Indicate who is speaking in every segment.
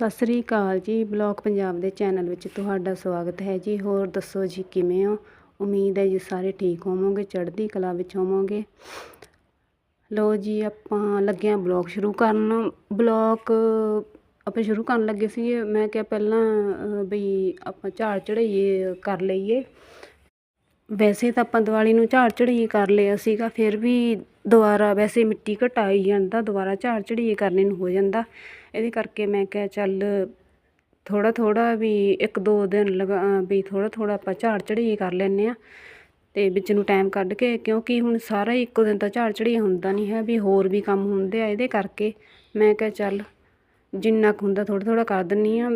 Speaker 1: ਸਤਿ ਸ੍ਰੀ ਅਕਾਲ ਜੀ, ਬਲੌਗ ਪੰਜਾਬ ਦੇ ਚੈਨਲ ਵਿੱਚ ਤੁਹਾਡਾ ਸਵਾਗਤ ਹੈ ਜੀ। ਹੋਰ ਦੱਸੋ ਜੀ, ਕਿਵੇਂ ਹੋ? ਉਮੀਦ ਹੈ ਜੀ ਸਾਰੇ ਠੀਕ ਹੋਵੋਗੇ, ਚੜ੍ਹਦੀ ਕਲਾ ਵਿੱਚ ਹੋਵੋਗੇ। ਲੋ ਜੀ, ਆਪਾਂ ਲੱਗੇ ਹਾਂ ਬਲੌਗ ਸ਼ੁਰੂ ਕਰਨ। ਬਲੌਗ ਆਪਾਂ ਸ਼ੁਰੂ ਕਰਨ ਲੱਗੇ ਸੀ ਮੈਂ ਕਿਹਾ ਪਹਿਲਾਂ ਬਈ ਆਪਾਂ ਝਾੜ ਚੜਾਈਏ ਕਰ ਲਈਏ। ਵੈਸੇ ਤਾਂ ਆਪਾਂ ਦੀਵਾਲੀ ਨੂੰ ਝਾੜ ਚੜਾਈਏ ਕਰ ਲਿਆ ਸੀਗਾ, ਫਿਰ ਵੀ ਦੁਬਾਰਾ ਵੈਸੇ ਮਿੱਟੀ ਘਟਾਈ ਜਾਂਦਾ, ਦੁਬਾਰਾ ਝਾੜ ਚੜਾਈਏ ਕਰਨੇ ਨੂੰ ਹੋ ਜਾਂਦਾ। ਇਹਦੇ ਕਰਕੇ ਮੈਂ ਕਿਹਾ ਚੱਲ ਥੋੜ੍ਹਾ ਥੋੜ੍ਹਾ ਵੀ ਇੱਕ ਦੋ ਦਿਨ ਲਗਾ ਵੀ ਥੋੜ੍ਹਾ ਥੋੜ੍ਹਾ ਆਪਾਂ ਝਾੜ ਚੜਾਈਏ ਕਰ ਲੈਂਦੇ ਹਾਂ ਅਤੇ ਵਿੱਚ ਨੂੰ ਟਾਈਮ ਕੱਢ ਕੇ, ਕਿਉਂਕਿ ਹੁਣ ਸਾਰਾ ਹੀ ਇੱਕੋ ਦਿਨ ਤਾਂ ਝਾੜ ਚੜਾਈਏ ਹੁੰਦਾ ਨਹੀਂ ਹੈ, ਵੀ ਹੋਰ ਵੀ ਕੰਮ ਹੁੰਦੇ ਆ ਇਹਦੇ ਕਰਕੇ। ਮੈਂ ਕਿਹਾ ਚੱਲ ਜਿੰਨਾ ਕੁ ਹੁੰਦਾ ਥੋੜ੍ਹਾ ਥੋੜ੍ਹਾ ਕਰ ਦਿੰਦੀ ਹਾਂ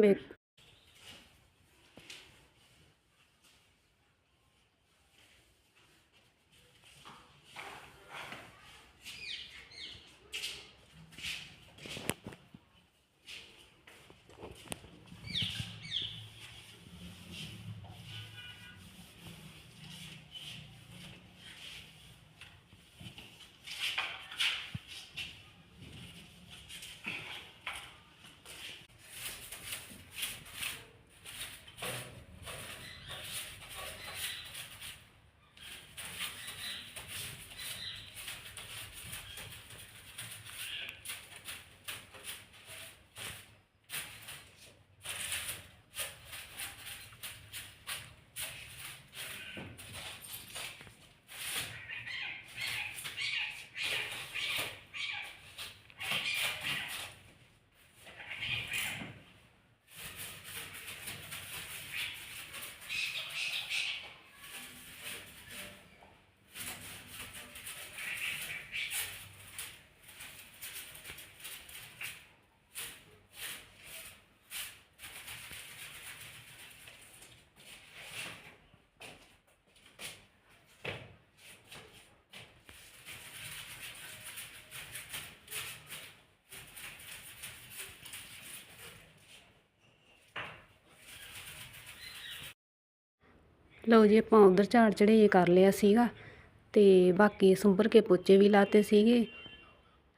Speaker 1: ਲਓ ਜੀ, ਆਪਾਂ ਉਧਰ ਝਾੜ ਚੜ੍ਹਾਈ ਕਰ ਲਿਆ ਸੀਗਾ ਅਤੇ ਬਾਕੀ ਸੁੰਭਰ ਕੇ ਪੋਚੇ ਵੀ ਲਾਤੇ ਸੀਗੇ।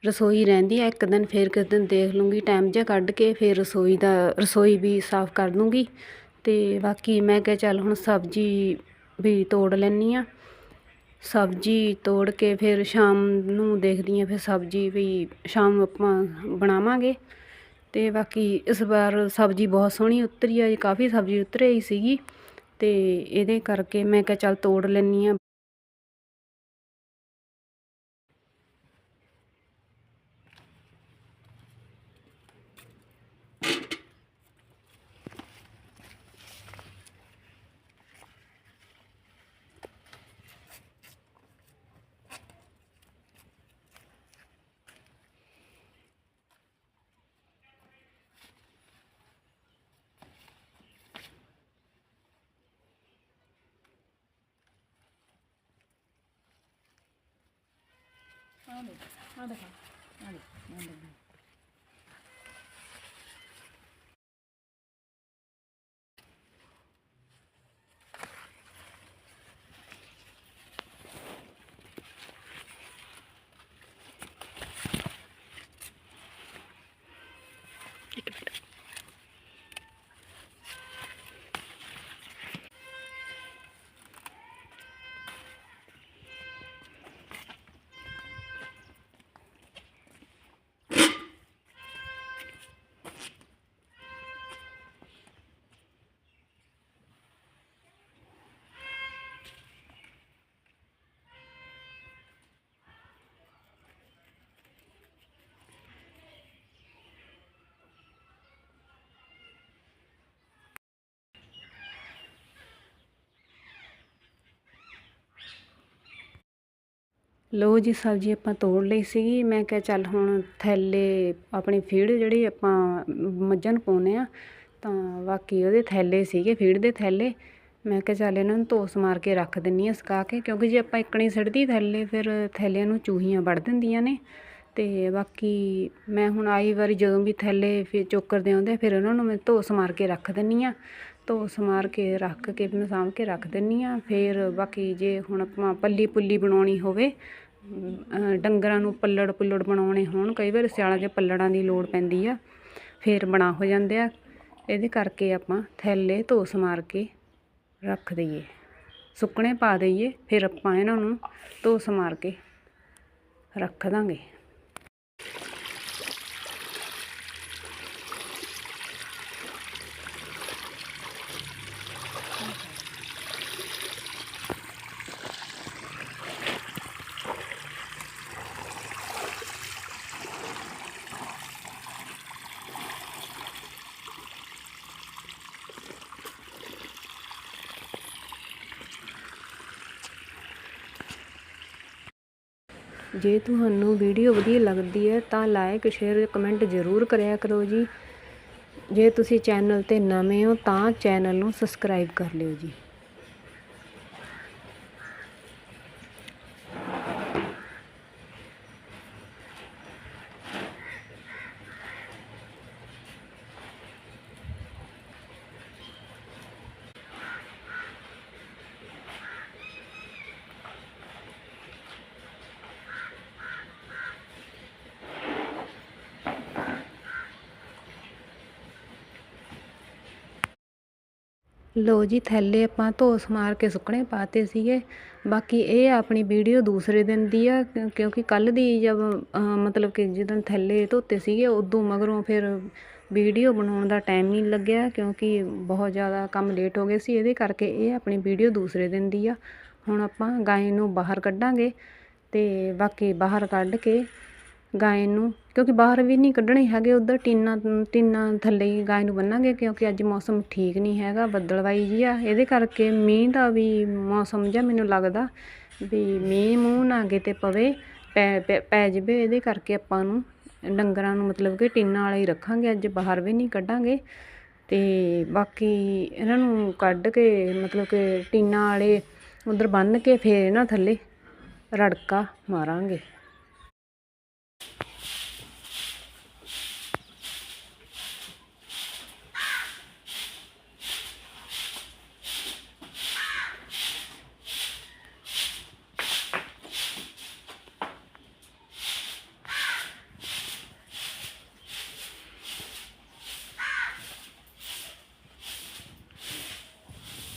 Speaker 1: ਰਸੋਈ ਰਹਿੰਦੀ ਆ, ਇੱਕ ਦਿਨ ਫਿਰ ਕਿਸ ਦਿਨ ਦੇਖ ਲੂੰਗੀ, ਟਾਈਮ ਜਿਹਾ ਕੱਢ ਕੇ ਫਿਰ ਰਸੋਈ ਦਾ, ਰਸੋਈ ਵੀ ਸਾਫ਼ ਕਰ ਦੂੰਗੀ। ਅਤੇ ਬਾਕੀ ਮੈਂ ਕਿਹਾ ਚੱਲ ਹੁਣ ਸਬਜ਼ੀ ਵੀ ਤੋੜ ਲੈਂਦੀ ਹਾਂ ਸਬਜ਼ੀ ਤੋੜ ਕੇ ਫਿਰ ਸ਼ਾਮ ਨੂੰ ਦੇਖਦੀ ਹਾਂ ਫਿਰ ਸਬਜ਼ੀ ਵੀ ਸ਼ਾਮ ਨੂੰ ਆਪਾਂ ਬਣਾਵਾਂਗੇ। ਅਤੇ ਬਾਕੀ ਇਸ ਵਾਰ ਸਬਜ਼ੀ ਬਹੁਤ ਸੋਹਣੀ ਉਤਰੀ ਆ ਜੀ, ਕਾਫੀ ਸਬਜ਼ੀ ਉਤਰੇ ਹੀ ਸੀਗੀ। ਅਤੇ ਇਹਦੇ ਕਰਕੇ ਮੈਂ ਕਿਹਾ ਚੱਲ ਤੋੜ ਲੈਂਦੀ ਹਾਂ। 那里，那里看，那里，那里。ਲਓ ਜੀ ਸਬਜ਼ੀ ਆਪਾਂ ਤੋੜ ਲਈ ਸੀਗੀ। ਮੈਂ ਕਿਹਾ ਚੱਲ ਹੁਣ ਥੈਲੇ ਆਪਣੀ ਫੀਡ ਜਿਹੜੀ ਆਪਾਂ ਮੱਝਾਂ ਨੂੰ ਪਾਉਂਦੇ ਆ ਤਾਂ ਬਾਕੀ ਉਹਦੇ ਥੈਲੇ ਸੀਗੇ ਫੀਡ ਦੇ ਥੈਲੇ। ਮੈਂ ਕਿਹਾ ਚੱਲ ਇਹਨਾਂ ਨੂੰ ਧੋਸ ਮਾਰ ਕੇ ਰੱਖ ਦਿੰਨੀ ਆ ਸੁਕਾ ਕੇ, ਕਿਉਂਕਿ ਜੇ ਆਪਾਂ ਇੱਕਣੀ ਸਿੱਟਦੀ ਥੈਲੇ, ਫਿਰ ਥੈਲਿਆਂ ਨੂੰ ਚੂਹੀਆਂ ਵੜ ਦਿੰਦੀਆਂ ਨੇ। ਅਤੇ ਬਾਕੀ ਮੈਂ ਹੁਣ ਆਈ ਵਾਰੀ ਜਦੋਂ ਵੀ ਥੈਲੇ ਫਿਰ ਚੋਕਰਦੇ ਆਉਂਦੇ ਫਿਰ ਉਹਨਾਂ ਨੂੰ ਮੈਂ ਧੋਸ ਮਾਰ ਕੇ ਰੱਖ ਦਿੰਨੀ ਆ ਧੋਸ ਮਾਰ ਕੇ ਰੱਖ ਕੇ ਮੈਂ ਸਾਂਭ ਕੇ ਰੱਖ ਦਿੰਦੀ ਹਾਂ ਫਿਰ ਬਾਕੀ ਜੇ ਹੁਣ ਆਪਾਂ ਪੱਲੀ ਪੁੱਲੀ ਬਣਾਉਣੀ ਹੋਵੇ ਡੰਗਰਾਂ ਨੂੰ ਪੱਲੜ ਪੁੱਲੜ ਬਣਾਉਣੇ ਹੋਣ, ਕਈ ਵਾਰ ਸਿਆਲਾਂ 'ਚ ਪੱਲੜਾਂ ਦੀ ਲੋੜ ਪੈਂਦੀ ਆ, ਫਿਰ ਬਣਾ ਹੋ ਜਾਂਦੇ ਆ। ਇਹਦੇ ਕਰਕੇ ਆਪਾਂ ਥੈਲੇ ਧੋ ਸਮਾਰ ਕੇ ਰੱਖ ਦਈਏ। ਸੁੱਕਣੇ ਪਾ ਦਈਏ, ਫਿਰ ਆਪਾਂ ਇਹਨਾਂ ਨੂੰ ਧੋ ਸਮਾਰ ਕੇ ਰੱਖ ਦਾਂਗੇ। ਜੇ ਤੁਹਾਨੂੰ ਵੀਡੀਓ ਵਧੀਆ ਲੱਗਦੀ ਹੈ ਤਾਂ ਲਾਈਕ ਸ਼ੇਅਰ, ਕਮੈਂਟ ਜ਼ਰੂਰ ਕਰਿਆ ਕਰੋ ਜੀ। ਜੇ ਤੁਸੀਂ ਚੈਨਲ ਤੇ ਨਵੇਂ ਹੋ ਤਾਂ ਚੈਨਲ ਨੂੰ ਸਬਸਕ੍ਰਾਈਬ ਕਰ ਲਿਓ ਜੀ। ਲੋ ਜੀ, ਥੈਲੇ ਆਪਾਂ ਧੋਸ ਮਾਰ ਕੇ ਸੁੱਕਣੇ ਪਾਤੇ ਸੀਗੇ। ਬਾਕੀ ਇਹ ਆਪਣੀ ਵੀਡੀਓ ਦੂਸਰੇ ਦਿਨ ਦੀ ਆ ਕਿਉਂਕਿ ਕੱਲ ਦੀ ਜਦ ਮਤਲਬ ਕਿ ਜਦੋਂ ਥੈਲੇ ਧੋਤੇ ਸੀਗੇ, ਉਦੋਂ ਮਗਰੋਂ ਫਿਰ ਵੀਡੀਓ ਬਣਾਉਣ ਦਾ ਟਾਈਮ ਨਹੀਂ ਲੱਗਿਆ, ਕਿਉਂਕਿ ਬਹੁਤ ਜ਼ਿਆਦਾ ਕੰਮ ਲੇਟ ਹੋ ਗਏ ਸੀ। ਇਹਦੇ ਕਰਕੇ ਇਹ ਆਪਣੀ ਵੀਡੀਓ ਦੂਸਰੇ ਦਿਨ ਦੀ ਆ। ਹੁਣ ਆਪਾਂ ਗਾਂ ਨੂੰ ਬਾਹਰ ਕੱਢਾਂਗੇ ਤੇ ਬਾਕੀ ਬਾਹਰ ਕੱਢ ਕੇ ਗਾਂ ਨੂੰ, ਕਿਉਂਕਿ ਬਾਹਰ ਵੀ ਨਹੀਂ ਕੱਢਣੇ ਹੈਗੇ ਉੱਧਰ, ਟੀਨਾ ਟੀਨਾ ਥੱਲੇ ਹੀ ਗਾਂ ਨੂੰ ਬੰਨਾਂਗੇ, ਕਿਉਂਕਿ ਅੱਜ ਮੌਸਮ ਠੀਕ ਨਹੀਂ ਹੈਗਾ ਬੱਦਲਵਾਈ ਜੀ ਆ। ਇਹਦੇ ਕਰਕੇ ਮੀਂਹ ਦਾ ਵੀ ਮੌਸਮ ਜਿਹਾ ਮੈਨੂੰ ਲੱਗਦਾ ਵੀ ਮੀਂਹ ਮੂੰਹ ਨਾ ਕਿਤੇ ਪਵੇ, ਪੈ, ਪੈ- ਪੈ ਜਾਵੇ। ਇਹਦੇ ਕਰਕੇ ਆਪਾਂ ਨੂੰ ਡੰਗਰਾਂ ਨੂੰ ਮਤਲਬ ਕਿ ਟੀਨਾਂ ਵਾਲੇ ਹੀ ਰੱਖਾਂਗੇ, ਅੱਜ ਬਾਹਰ ਵੀ ਨਹੀਂ ਕੱਢਾਂਗੇ। ਤੇ ਬਾਕੀ ਇਹਨਾਂ ਨੂੰ ਕੱਢ ਕੇ ਮਤਲਬ ਕਿ ਟੀਨਾਂ ਵਾਲੇ ਉਧਰ ਬੰਨ੍ਹ ਕੇ ਫੇਰ ਇਹਨਾਂ ਥੱਲੇ ਰੜਕਾ ਮਾਰਾਂਗੇ।